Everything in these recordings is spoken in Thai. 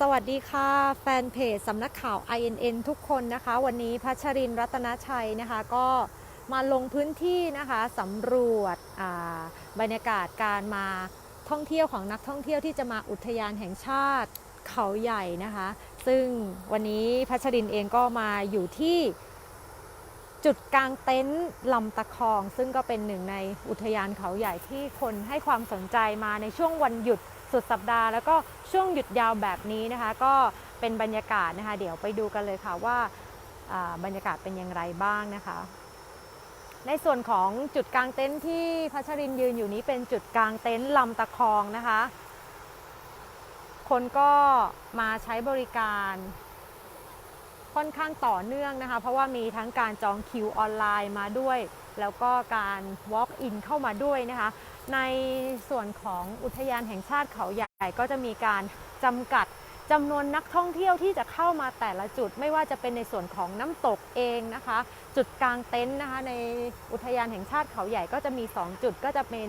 สวัสดีค่ะแฟนเพจสำนักข่าว INN ทุกคนนะคะ วันนี้พัชรินรัตนชัยนะคะ ก็มาลงพื้นที่นะคะสำรวจบรรยากาศการมาท่องเที่ยวของนักท่องเที่ยวที่จะมาอุทยานแห่งชาติเขาใหญ่นะคะ ซึ่งวันนี้พัชรินเองก็มาอยู่ที่จุดกลางเต็นท์ลำตะคอง ซึ่งก็เป็นหนึ่งในอุทยานเขาใหญ่ที่คนให้ความสนใจมาในช่วงวันหยุด สุดสัปดาห์ แล้วก็ช่วงหยุดยาวแบบนี้นะคะ ก็เป็นบรรยากาศนะคะ เดี๋ยวไปดูกันเลยค่ะว่าอ่าบรรยากาศเป็นอย่างไรบ้างนะคะ ในส่วนของจุดกลางเต็นท์ที่พัชรินยืนอยู่นี้เป็นจุดกลางเต็นท์ลำตะคองนะคะ คนก็มาใช้บริการค่อนข้างต่อเนื่องนะคะ เพราะว่ามีทั้งการจองคิวออนไลน์มาด้วย แล้วก็การ walk in เข้ามาด้วยนะคะ ในส่วนของอุทยานแห่งชาติเขาใหญ่ก็จะมีการจำกัดจำนวนนักท่องเที่ยวที่จะเข้ามาแต่ละจุด ไม่ว่าจะเป็นในส่วนของน้ำตกเองนะคะ จุดกลางเต็นท์นะคะ ในอุทยานแห่งชาติเขาใหญ่ก็จะมี 2 จุดก็จะเป็น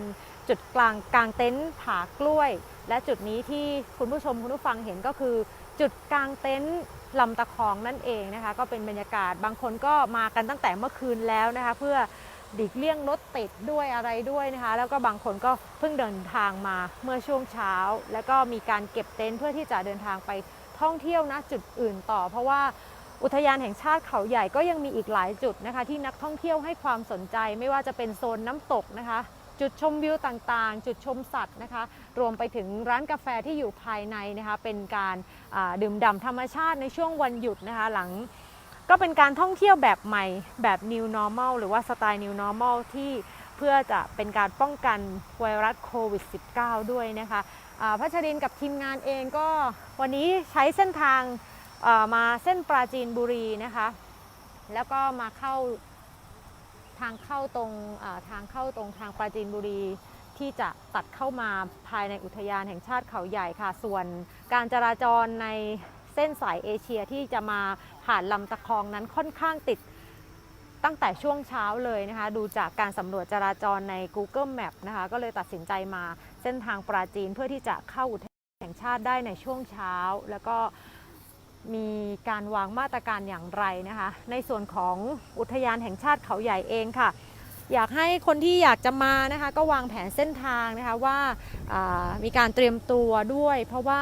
จุดกลางกลางเต็นท์ผากล้วย และจุดนี้ที่คุณผู้ชมคุณผู้ฟังเห็นก็คือ จุดกลางเต็นท์ลำตะคองนั่นเองนะคะ ก็เป็นบรรยากาศบางคนก็มากันตั้งแต่เมื่อคืนแล้วนะคะ เพื่อ หลีกเลี่ยงรถติดด้วยอะไรด้วยนะคะ แล้วก็บางคนก็เพิ่งเดินทางมาเมื่อช่วงเช้า แล้วก็มีการเก็บเต็นท์เพื่อที่จะเดินทางไปท่องเที่ยวนะจุดอื่นต่อ เพราะว่าอุทยานแห่งชาติเขาใหญ่ก็ยังมีอีกหลายจุดนะคะ ที่นักท่องเที่ยวให้ความสนใจไม่ว่าจะเป็นโซนน้ำตกนะคะ จุดชมวิวต่างๆ จุดชมสัตว์นะคะ รวมไปถึงร้านกาแฟที่อยู่ภายในนะคะ เป็นการาดื่มด่ำธรรมชาติในช่วงวันหยุดนะคะ หลัง ก็เป็นการท่องเที่ยวแบบใหม่แบบ new normal หรือว่าสไตล์ new normal ที่เพื่อจะเป็นการป้องกันไวรัสโควิด -19 ด้วยนะคะพัชรินกับทีมงานเองก็วันนี้ใช้เส้นทางมาเส้นปราจีนบุรีนะคะ แล้วก็มาเข้าทางเข้าตรงทางเข้าตรงทางปราจีนบุรีที่จะตัดเข้ามาภายในอุทยานแห่งชาติเขาใหญ่ค่ะ ส่วนการจราจรในเส้นสายเอเชียที่จะมา ผ่านลำตะคองนั้นค่อนข้างติดตั้งแต่ช่วงเช้าเลยนะคะ ดูจากการสำรวจจราจรใน Google Map นะคะ ก็เลยตัดสินใจมาเส้นทางปราจีนเพื่อที่จะเข้าอุทยานแห่งชาติได้ในช่วงเช้า แล้วก็มีการวางมาตรการอย่างไรนะคะ ในส่วนของอุทยานแห่งชาติเขาใหญ่เองค่ะ อยากให้คนที่อยากจะมานะคะ ก็วางแผนเส้นทางนะคะว่าอ่ามีการเตรียมตัวด้วย เพราะว่า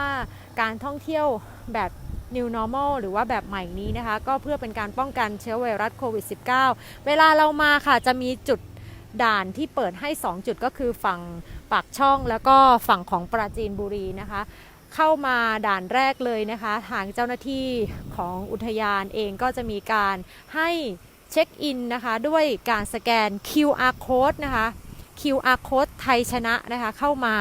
การท่องเที่ยวแบบ New Normal หรือว่าแบบใหม่นี้นะคะ ก็เพื่อเป็นการป้องกันเชื้อไวรัสโควิด -19 เวลาเรามาค่ะจะมีจุดด่านที่เปิดให้ 2 จุดก็คือฝั่งปากช่องแล้วก็ฝั่งของปราจีนบุรีนะคะ เข้ามาด่านแรกเลยนะคะ ทางเจ้าหน้าที่ของอุทยานเองก็จะมีการให้เช็คอินนะคะ ด้วยการสแกน QR code นะคะ QR code ไทยชนะนะคะเข้ามา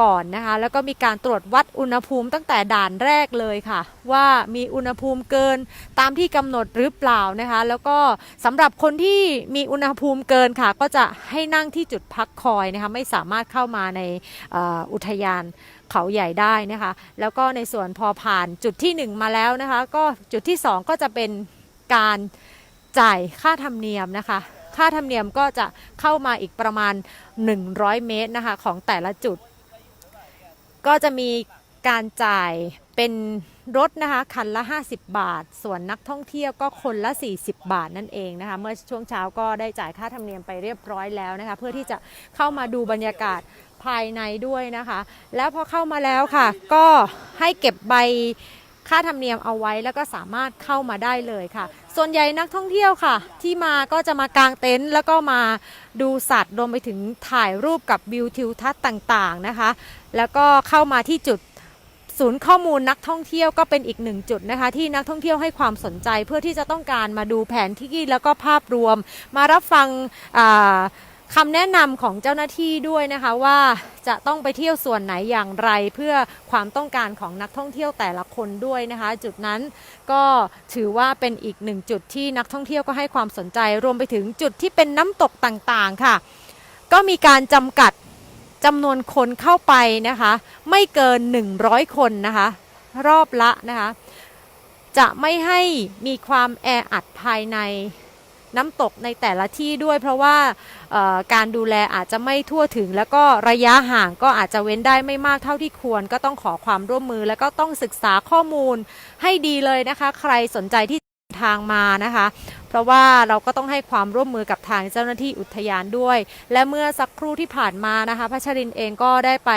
ก่อนนะคะ แล้วก็มีการตรวจวัดอุณหภูมิตั้งแต่ด่านแรกเลยค่ะ ว่ามีอุณหภูมิเกินตามที่กำหนดหรือเปล่านะคะ แล้วก็สำหรับคนที่มีอุณหภูมิเกินค่ะ ก็จะให้นั่งที่จุดพักคอยนะคะไม่สามารถเข้ามาในอออุทยานเขาใหญ่ได้นะคะ แล้วก็ในส่วนพอผ่านจุดที่ 1 มาแล้วนะคะ ก็จุดที่ 2 ก็จะเป็นการจ่ายค่าธรรมเนียมนะคะค่าธรรมเนียมก็จะเข้ามาอีกประมาณ 100 เมตรนะคะ ของแต่ละจุด ก็จะมีการจ่ายเป็นรถนะคะคันละ 50 บาท ส่วนนักท่องเที่ยวก็คนละ 40 บาทนั่นเองนะคะเมื่อช่วงเช้าก็ได้จ่ายค่าธรรมเนียมไปเรียบร้อยแล้วนะคะเพื่อที่จะเข้ามาดูบรรยากาศภายในด้วยนะคะ แล้วพอเข้ามาแล้วค่ะ ก็ให้เก็บใบค่าธรรมเนียมเอาไว้แล้วก็สามารถเข้ามาได้เลยค่ะ ส่วนใหญ่นักท่องเที่ยวค่ะ ที่มาก็จะมากางเต็นท์แล้วก็มาดูสัตว์รวมไปถึงถ่ายรูปกับวิวทิวทัศน์ต่างๆนะคะ แล้วก็เข้ามาที่จุดศูนย์ข้อมูลนักท่องเที่ยวก็เป็นอีกหนึ่งจุดนะคะ ที่นักท่องเที่ยวให้ความสนใจเพื่อที่จะต้องการมาดูแผนที่แล้วก็ภาพรวม มารับฟังคำแนะนำของเจ้าหน้าที่ด้วยนะคะว่าจะต้องไปเที่ยวส่วนไหนอย่างไร เพื่อความต้องการของนักท่องเที่ยวแต่ละคนด้วยนะคะ จุดนั้นก็ถือว่าเป็นอีกหนึ่งจุดที่นักท่องเที่ยวก็ให้ความสนใจ รวมไปถึงจุดที่เป็นน้ำตกต่างๆค่ะ ก็มีการจำกัด จำนวนคนเข้าไปนะคะ ไม่เกิน 100 คนนะคะ รอบละนะคะ จะไม่ให้มีความแออัดภายในน้ำตกในแต่ละที่ด้วย เพราะว่าการดูแลอาจจะไม่ทั่วถึง แล้วก็ระยะห่างก็อาจจะเว้นได้ไม่มากเท่าที่ควร ก็ต้องขอความร่วมมือ แล้วก็ต้องศึกษาข้อมูลให้ดีเลยนะคะ ใครสนใจที่ ทางมานะคะ เพราะว่าเราก็ต้องให้ความร่วมมือกับทางเจ้าหน้าที่อุทยานด้วย และเมื่อสักครู่ที่ผ่านมานะคะพัชรินเองก็ได้ไป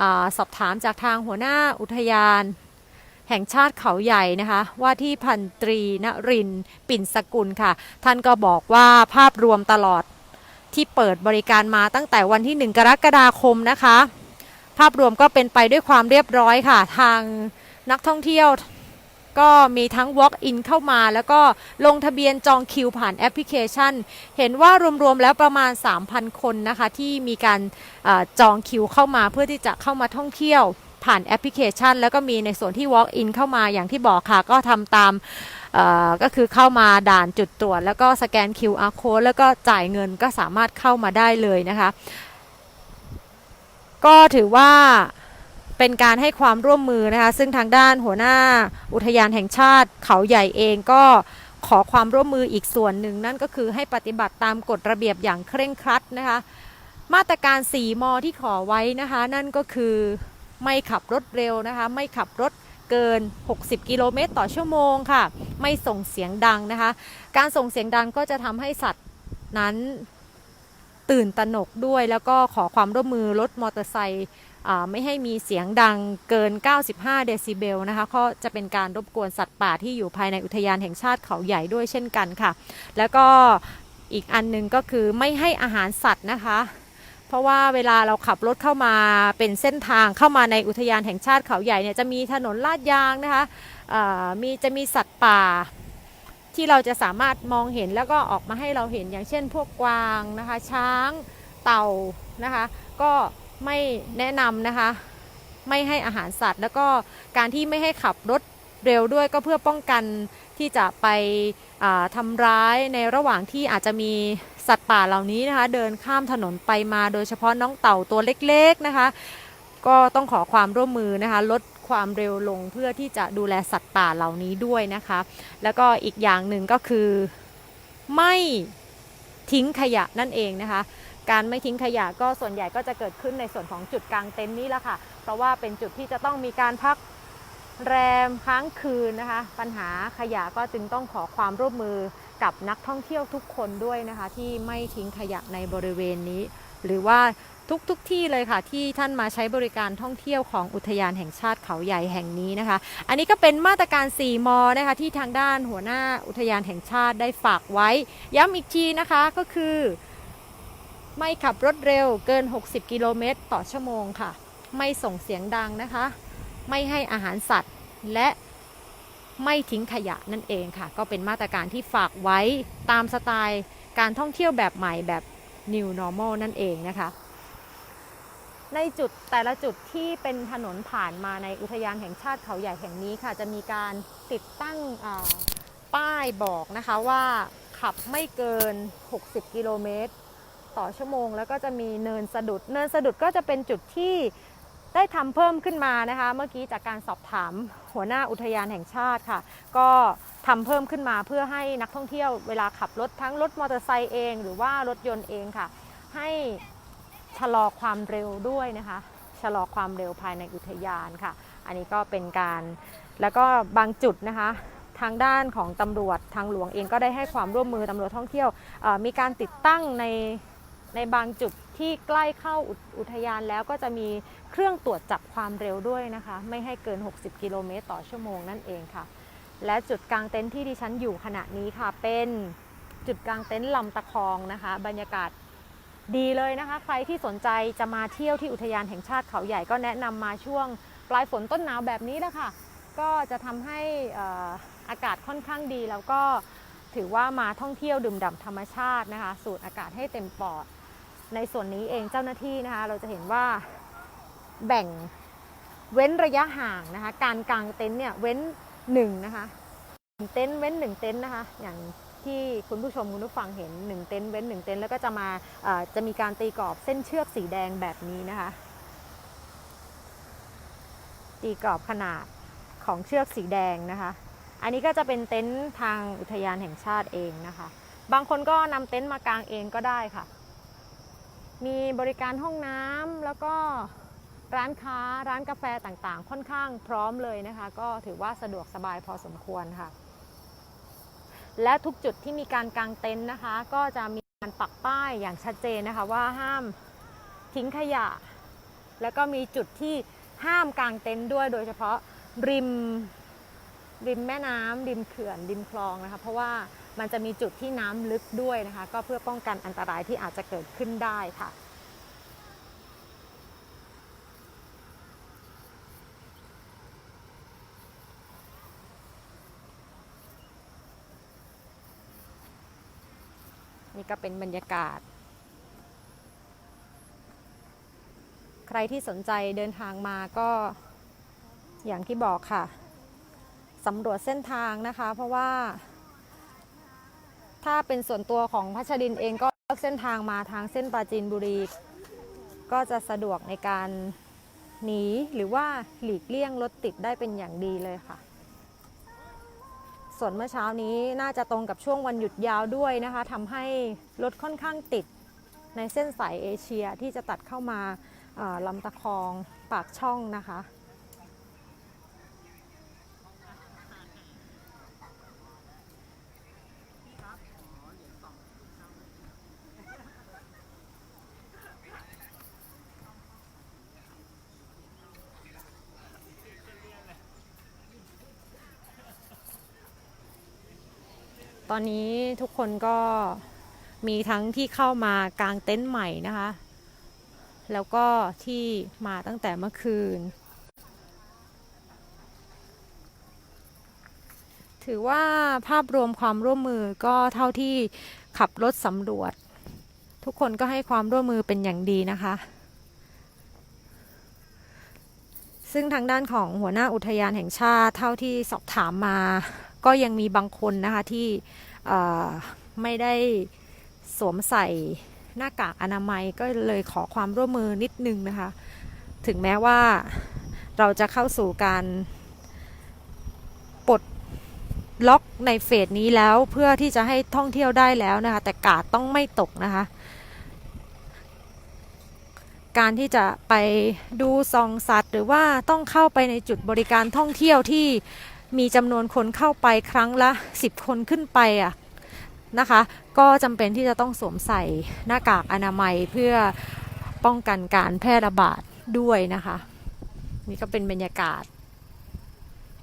อสอบถามจากทางหัวหน้าอุทยานแห่งชาติเขาใหญ่นะคะ ว่าที่พันตรีนรินปิ่นสกุลค่ะ ท่านก็บอกว่าภาพรวมตลอดที่เปิดบริการมาตั้งแต่วันที่ 1 กรกฎาคมนะคะ ภาพรวมก็เป็นไปด้วยความเรียบร้อยค่ะ ทางนักท่องเที่ยว ก็มีทั้ง Walk-in เข้ามา แล้วก็ลงทะเบียนจองคิวผ่านแอปพลิเคชัน เห็นว่ารวมๆแล้วประมาณ 3,000 คนนะคะ ที่มีการอจองคิวเข้ามาเพื่อที่จะเข้ามาท่องเที่ยวผ่านแอปพลิเคชัน แล้วก็มีในส่วนที่ Walk-in เข้ามาอย่างที่บอกค่ะก็ทำตามก็คือเข้ามาด่านจุดตรวจ แล้วก็สแกน QR code แล้วก็จ่ายเงินก็สามารถเข้ามาได้เลยนะคะ ก็ถือว่า เป็นการให้ความร่วมมือนะคะ ซึ่งทางด้านหัวหน้าอุทยานแห่งชาติเขาใหญ่เองก็ขอความร่วมมืออีกส่วนหนึ่ง นั่นก็คือให้ปฏิบัติตามกฎระเบียบอย่างเคร่งครัดนะคะ มาตรการ 4มอที่ขอไว้นะคะ นั่นก็คือไม่ขับรถเร็วนะคะ ไม่ขับรถเกิน 60 กิโลเมตรต่อชั่วโมงค่ะ ไม่ส่งเสียงดังนะคะ การส่งเสียงดังก็จะทำให้สัตว์นั้นตื่นตระหนกด้วย แล้วก็ขอความร่วมมือรถมอเตอร์ไซค์ ไม่ให้มีเสียงดังเกิน 95 เดซิเบลนะคะก็จะเป็นการรบกวนสัตว์ป่าที่อยู่ภายในอุทยานแห่งชาติเขาใหญ่ด้วยเช่นกันค่ะ แล้วก็อีกอันหนึงก็คือไม่ให้อาหารสัตว์นะคะ เพราะว่าเวลาเราขับรถเข้ามาเป็นเส้นทางเข้ามาในอุทยานแห่งชาติเขาใหญ่เนี่ยจะมีถนนลาดยางนะคะมีจะมีสัตว์ป่าที่เราจะสามารถมองเห็นแล้วก็ออกมาให้เราเห็นอย่างเช่น พวกกวางนะคะ ช้างเต่านะคะ ก็ ไม่แนะนำนะคะ ไม่ให้อาหารสัตว์ แล้วก็การที่ไม่ให้ขับรถเร็วด้วยก็เพื่อป้องกันที่จะไปทำร้ายในระหว่างที่อาจจะมีสัตว์ป่าเหล่านี้นะคะ เดินข้ามถนนไปมาโดยเฉพาะน้องเต่าตัวเล็กๆนะคะ ก็ต้องขอความร่วมมือนะคะ ลดความเร็วลงเพื่อที่จะดูแลสัตว์ป่าเหล่านี้ด้วยนะคะ แล้วก็อีกอย่างหนึ่งก็คือไม่ทิ้งขยะนั่นเองนะคะ การไม่ทิ้งขยะก็ส่วนใหญ่ก็จะเกิดขึ้นในส่วนของจุดกลางเต็นท์นี่แหละค่ะ เพราะว่าเป็นจุดที่จะต้องมีการพักแรมค้างคืนนะคะ ปัญหาขยะก็จึงต้องขอความร่วมมือกับนักท่องเที่ยวทุกคนด้วยนะคะ ที่ไม่ทิ้งขยะในบริเวณนี้ หรือว่าทุกทุกที่เลยค่ะ ที่ท่านมาใช้บริการท่องเที่ยวของอุทยานแห่งชาติเขาใหญ่แห่งนี้นะคะ อันนี้ก็เป็นมาตรการ 4 มนะคะ ที่ทางด้านหัวหน้าอุทยานแห่งชาติได้ฝากไว้ ย้ำอีกทีนะคะก็คือ ไม่ขับรถเร็วเกิน 60 กิโลเมตร ต่อชั่วโมงค่ะ ไม่ส่งเสียงดังนะคะ ไม่ให้อาหารสัตว์ และไม่ทิ้งขยะนั่นเองค่ะ ก็เป็นมาตรการที่ฝากไว้ตามสไตล์การท่องเที่ยวแบบใหม่แบบ New Normal นั่นเองนะคะ ในจุดแต่ละจุดที่เป็นถนนผ่านมาในอุทยานแห่งชาติเขาใหญ่แห่งนี้ค่ะ จะมีการติดตั้งป้ายบอกนะคะว่าขับไม่เกิน 60 กิโลเมตร ต่อชั่วโมง แล้วก็จะมีเนินสะดุด เนินสะดุดก็จะเป็นจุดที่ได้ทำเพิ่มขึ้นมานะคะ เมื่อกี้จากการสอบถามหัวหน้าอุทยานแห่งชาติค่ะ ก็ทำเพิ่มขึ้นมาเพื่อให้นักท่องเที่ยวเวลาขับรถทั้งรถมอเตอร์ไซค์เอง หรือว่ารถยนต์เองค่ะ ให้ชะลอความเร็วด้วยนะคะ ชะลอความเร็วภายในอุทยานค่ะ อันนี้ก็เป็นการแล้วก็บางจุดนะคะทางด้านของตำรวจทางหลวงเองก็ได้ให้ความร่วมมือตำรวจท่องเที่ยวมีการติดตั้งใน ในบางจุดที่ใกล้เข้าอุอุทยานแล้วก็จะมีเครื่องตรวจจับความเร็วด้วยนะคะ ไม่ให้เกิน 60 กิโลเมตรต่อชั่วโมงนั่นเองค่ะ และจุดกลางเต็นท์ที่ดิฉันอยู่ขณะนี้ค่ะ เป็นจุดกลางเต็นท์ลำตะคองนะคะ บรรยากาศดีเลยนะคะ ใครที่สนใจจะมาเที่ยวที่อุทยานแห่งชาติเขาใหญ่ก็แนะนำมาช่วงปลายฝนต้นหนาวแบบนี้แหละค่ะ ก็จะทำให้เอ่ออากาศค่อนข้างดีแล้วก็ถือว่ามาท่องเที่ยวดื่มด่ำธรรมชาตินะคะ สูดอากาศให้เต็มปอด ในส่วนนี้เองเจ้าหน้าที่นะคะ เราจะเห็นว่าแบ่งเว้นระยะห่างนะคะ การกางเต็นท์เนี่ยเว้นหนึ่งนะคะหนึ่งเต็นท์เว้นหนึ่งเต็นท์นะคะ อย่างที่คุณผู้ชมคุณผู้ฟังเห็นหนึ่งเต็นท์เว้นหนึ่งเต็นท์แล้วก็จะมาเอ่อจะมีการตีกรอบเส้นเชือกสีแดงแบบนี้นะคะ ตีกรอบขนาดของเชือกสีแดงนะคะ อันนี้ก็จะเป็นเต็นท์ทางอุทยานแห่งชาติเองนะคะ บางคนก็นำเต็นท์มากางเองก็ได้ค่ะ มีบริการห้องน้ำแล้วก็ร้านค้าร้านกาแฟต่างๆ ค่อนข้างพร้อมเลยนะคะ ก็ถือว่าสะดวกสบายพอสมควรค่ะ และทุกจุดที่มีการกางเต็นท์นะคะ ก็จะมีการปักป้ายอย่างชัดเจนนะคะว่าห้ามทิ้งขยะ แล้วก็มีจุดที่ห้ามกางเต็นท์ด้วย โดยเฉพาะริมริมแม่น้ำริมเขื่อนริมคลองนะคะ เพราะว่า มันจะมีจุดที่น้ำลึกด้วยนะคะ ก็เพื่อป้องกันอันตรายที่อาจจะเกิดขึ้นได้ค่ะนี่ก็เป็นบรรยากาศ ใครที่สนใจเดินทางมาก็อย่างที่บอกค่ะสำรวจเส้นทางนะคะ เพราะว่า ถ้าเป็นส่วนตัวของพัชรินเองก็เลือกเส้นทางมาทางเส้นปราจีนบุรี ก็จะสะดวกในการหนีหรือว่าหลีกเลี่ยงรถติดได้เป็นอย่างดีเลยค่ะ ส่วนเมื่อเช้านี้น่าจะตรงกับช่วงวันหยุดยาวด้วยนะคะทำให้รถค่อนข้างติดในเส้นสายเอเชียที่จะตัดเข้ามาลำตะคองปากช่องนะคะ ตอนนี้ทุกคนก็มีทั้งที่เข้ามากางเต็นท์ใหม่นะคะ แล้วก็ที่มาตั้งแต่เมื่อคืน ถือว่าภาพรวมความร่วมมือก็เท่าที่ขับรถสำรวจ ทุกคนก็ให้ความร่วมมือเป็นอย่างดีนะคะ ซึ่งทางด้านของหัวหน้าอุทยานแห่งชาติเท่าที่สอบถามมา ก็ยังมีบางคนนะคะที่ไม่ได้สวมใส่หน้ากากอนามัยก็เลยขอความร่วมมือนิดนึงนะคะ ถึงแม้ว่าเราจะเข้าสู่การปลดล็อกในเฟสนี้แล้วเพื่อที่จะให้ท่องเที่ยวได้แล้วนะคะ แต่กาดต้องไม่ตกนะคะ การที่จะไปดูซองสัตว์ หรือว่าต้องเข้าไปในจุดบริการท่องเที่ยวที่ มีจำนวนคนเข้าไปครั้งละ 10 คนขึ้นไปอะนะคะ ก็จำเป็นที่จะต้องสวมใส่หน้ากากอนามัยเพื่อป้องกันการแพร่ระบาดด้วยนะคะ นี่ก็เป็นบรรยากาศ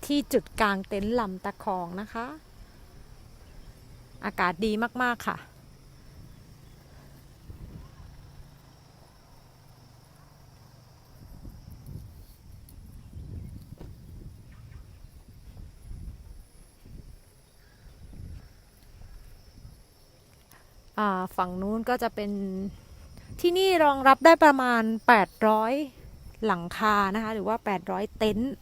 ที่จุดกลางเต็นท์ลำตะคองนะคะ อากาศดีมาก ๆ ค่ะ ฝั่งนู้นก็จะเป็นที่นี่รองรับได้ประมาณ 800 หลังคานะคะ หรือว่า 800 เต็นท์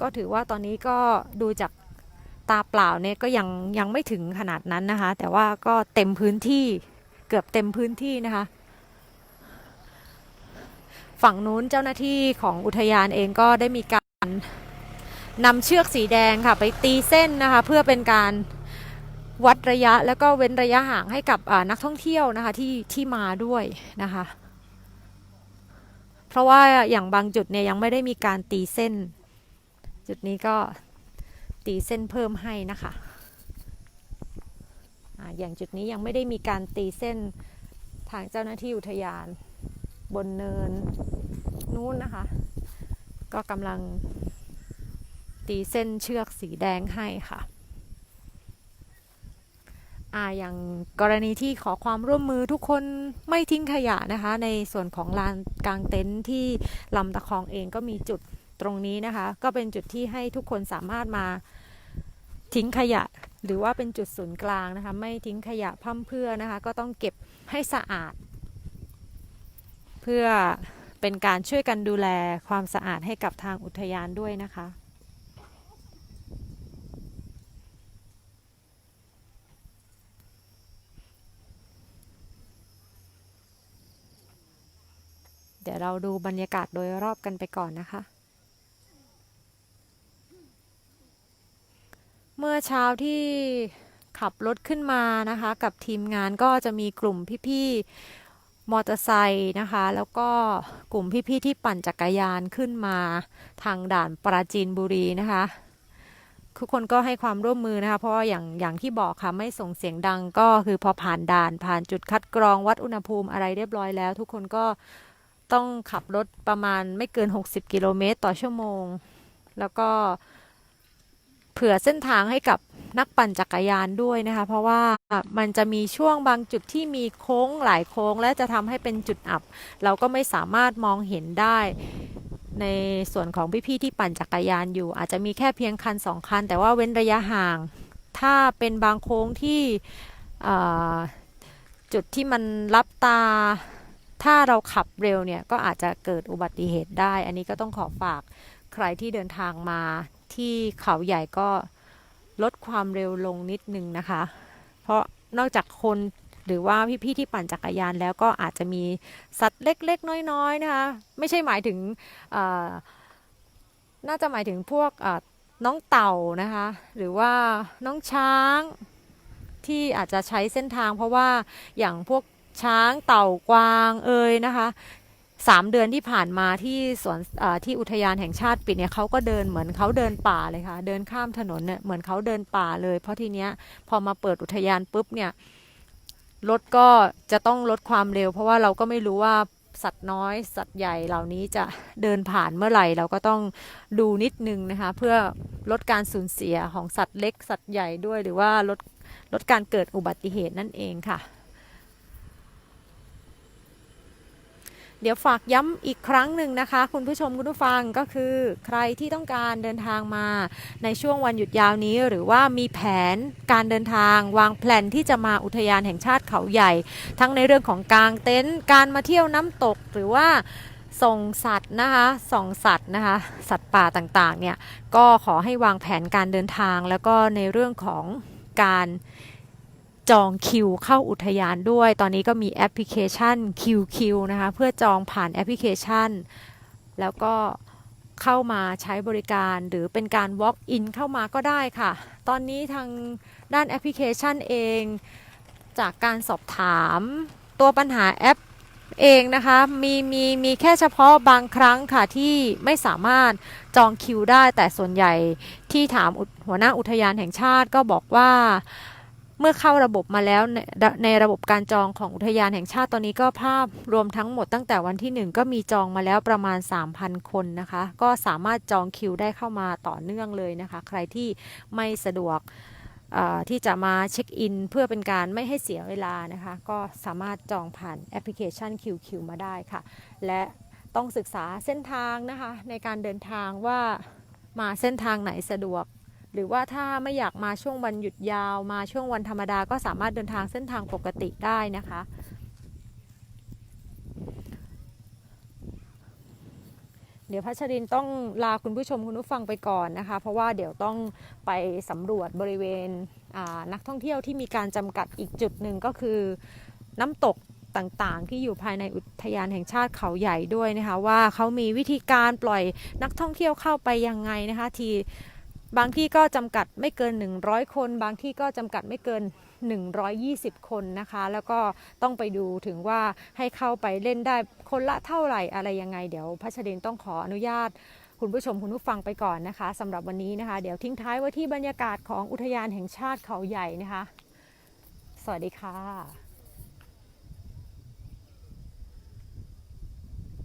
ก็ถือว่าตอนนี้ก็ดูจากตาเปล่าเนี่ยก็ยังยังไม่ถึงขนาดนั้นนะคะ แต่ว่าก็เต็มพื้นที่เกือบเต็มพื้นที่นะคะ ฝั่งนู้นเจ้าหน้าที่ของอุทยานเองก็ได้มีการนำเชือกสีแดงค่ะ ไปตีเส้นนะคะ เพื่อเป็นการ วัดระยะแล้วก็เว้นระยะห่างให้กับนักท่องเที่ยวนะคะที่ที่มาด้วยนะคะ เพราะว่าอย่างบางจุดเนี่ยยังไม่ได้มีการตีเส้น จุดนี้ก็ตีเส้นเพิ่มให้นะคะอย่างจุดนี้ยังไม่ได้มีการตีเส้นทางเจ้าหน้าที่อุทยาน บนเนินนู้นนะคะ ก็กำลังตีเส้นเชือกสีแดงให้ค่ะ อ่าอย่างกรณีที่ขอความร่วมมือทุกคนไม่ทิ้งขยะนะคะ ในส่วนของลานกลางเต็นท์ที่ลำตะคองเองก็มีจุดตรงนี้นะคะ ก็เป็นจุดที่ให้ทุกคนสามารถมาทิ้งขยะ หรือว่าเป็นจุดศูนย์กลางนะคะ ไม่ทิ้งขยะพร่ำเพื่อนะคะ ก็ต้องเก็บให้สะอาด เพื่อเป็นการช่วยกันดูแลความสะอาดให้กับทางอุทยานด้วยนะคะ เดี๋ยวเราดูบรรยากาศโดยรอบกันไปก่อนนะคะ เมื่อเช้าที่ขับรถขึ้นมานะคะ กับทีมงานก็จะมีกลุ่มพี่ๆมอเตอร์ไซค์นะคะ แล้วก็กลุ่มพี่ๆที่ปั่นจักรยานขึ้นมาทางด่านปราจีนบุรีนะคะทุกคนก็ให้ความร่วมมือนะคะ เพราะว่าอย่างอย่างที่บอกค่ะไม่ส่งเสียงดังก็คือพอผ่านด่านผ่านจุดคัดกรองวัดอุณหภูมิอะไรเรียบร้อยแล้ว ทุกคนก็ ต้องขับรถประมาณไม่เกิน 60 กิโลเมตรต่อชั่วโมง แล้วก็เผื่อเส้นทางให้กับนักปั่นจักรยานด้วยนะคะ เพราะว่ามันจะมีช่วงบางจุดที่มีโค้งหลายโค้ง และจะทำให้เป็นจุดอับ เราก็ไม่สามารถมองเห็นได้ในส่วนของพี่ๆที่ปั่นจักรยานอยู่ อาจจะมีแค่เพียงคันสองคัน แต่ว่าเว้นระยะห่าง ถ้าเป็นบางโค้งที่จุดที่มันรับตา ถ้าเราขับเร็วเนี่ยก็อาจจะเกิดอุบัติเหตุได้ อันนี้ก็ต้องขอฝากใครที่เดินทางมาที่เขาใหญ่ก็ลดความเร็วลงนิดนึงนะคะ เพราะนอกจากคนหรือว่าพี่ๆที่ปั่นจักรยานแล้วก็อาจจะมีสัตว์เล็กๆ น้อยๆนะคะไม่ใช่หมายถึงน่าจะหมายถึงพวกน้องเต่านะคะ หรือว่าน้องช้างที่อาจจะใช้เส้นทาง เพราะว่าอย่างพวก ช้างเต่ากวางเอ่ยนะคะสามเดือนที่ผ่านมาที่สวนที่อุทยานแห่งชาติปิดเนี่ยเขาก็เดินเหมือนเขาเดินป่าเลยค่ะ เดินข้ามถนนเนี่ยเหมือนเขาเดินป่าเลย เพราะทีเนี้ยพอมาเปิดอุทยานปุ๊บเนี่ยรถก็จะต้องลดความเร็ว เพราะว่าเราก็ไม่รู้ว่าสัตว์น้อยสัตว์ใหญ่เหล่านี้จะเดินผ่านเมื่อไหร่เราก็ต้องดูนิดนึงนะคะ เพื่อลดการสูญเสียของสัตว์เล็กสัตว์ใหญ่ด้วย หรือว่าลดลดการเกิดอุบัติเหตุนั่นเองค่ะ เดี๋ยวฝากย้ำอีกครั้งหนึ่งนะคะ คุณผู้ชมคุณผู้ฟังก็คือใครที่ต้องการเดินทางมาในช่วงวันหยุดยาวนี้ หรือว่ามีแผนการเดินทาง วางแผนที่จะมาอุทยานแห่งชาติเขาใหญ่ ทั้งในเรื่องของกางเต็นท์การมาเที่ยวน้ำตกหรือว่าส่งสัตว์นะคะส่องสัตว์นะคะ สัตว์ป่าต่างๆเนี่ยก็ขอให้วางแผนการเดินทางแล้วก็ในเรื่องของการ จองคิวเข้าอุทยานด้วย ตอนนี้ก็มีแอปพลิเคชัน QQ นะคะ เพื่อจองผ่านแอปพลิเคชัน แล้วก็เข้ามาใช้บริการหรือเป็นการ walk in เข้ามาก็ได้ค่ะ ตอนนี้ทางด้านแอปพลิเคชันเอง จากการสอบถามตัวปัญหาแอปเองนะคะมีมีมีแค่เฉพาะบางครั้งค่ะที่ไม่สามารถจองคิวได้ แต่ส่วนใหญ่ที่ถามหัวหน้าอุทยานแห่งชาติก็บอกว่า เมื่อเข้าระบบมาแล้วในในระบบการจองของอุทยานแห่งชาติตอนนี้ก็ภาพรวมทั้งหมดตั้งแต่วันที่ 1 ก็มีจองมาแล้วประมาณ 3,000 คนนะคะ ก็สามารถจองคิวได้เข้ามาต่อเนื่องเลยนะคะ ใครที่ไม่สะดวกที่จะมาเช็คอิน เพื่อเป็นการไม่ให้เสียเวลานะคะ ก็สามารถจองผ่านแอปพลิเคชัน QQ มาได้ค่ะ และต้องศึกษาเส้นทางนะคะในการเดินทางว่ามาเส้นทางไหนสะดวก หรือว่าถ้าไม่อยากมาช่วงวันหยุดยาวมาช่วงวันธรรมดาก็สามารถเดินทางเส้นทางปกติได้นะคะ เดี๋ยวพัชรินต้องลาคุณผู้ชมคุณผู้ฟังไปก่อนนะคะ เพราะว่าเดี๋ยวต้องไปสำรวจบริเวณนักท่องเที่ยวที่มีการจำกัดอีกจุดหนึ่งก็คือน้ำตกต่างๆ ที่อยู่ภายในอุทยานแห่งชาติเขาใหญ่ด้วยนะคะ ว่าเขามีวิธีการปล่อยนักท่องเที่ยวเข้าไปยังไงนะคะที บางที่ก็จำกัดไม่เกิน 100 คน บางที่ก็จำกัดไม่เกิน 120 คนนะคะ แล้วก็ต้องไปดูถึงว่าให้เข้าไปเล่นได้คนละเท่าไหร่อะไรยังไง เดี๋ยวพัชรินต้องขออนุญาตคุณผู้ชมคุณผู้ฟังไปก่อนนะคะสำหรับวันนี้นะคะ เดี๋ยวทิ้งท้ายไว้ที่บรรยากาศของอุทยานแห่งชาติเขาใหญ่นะคะ สวัสดีค่ะ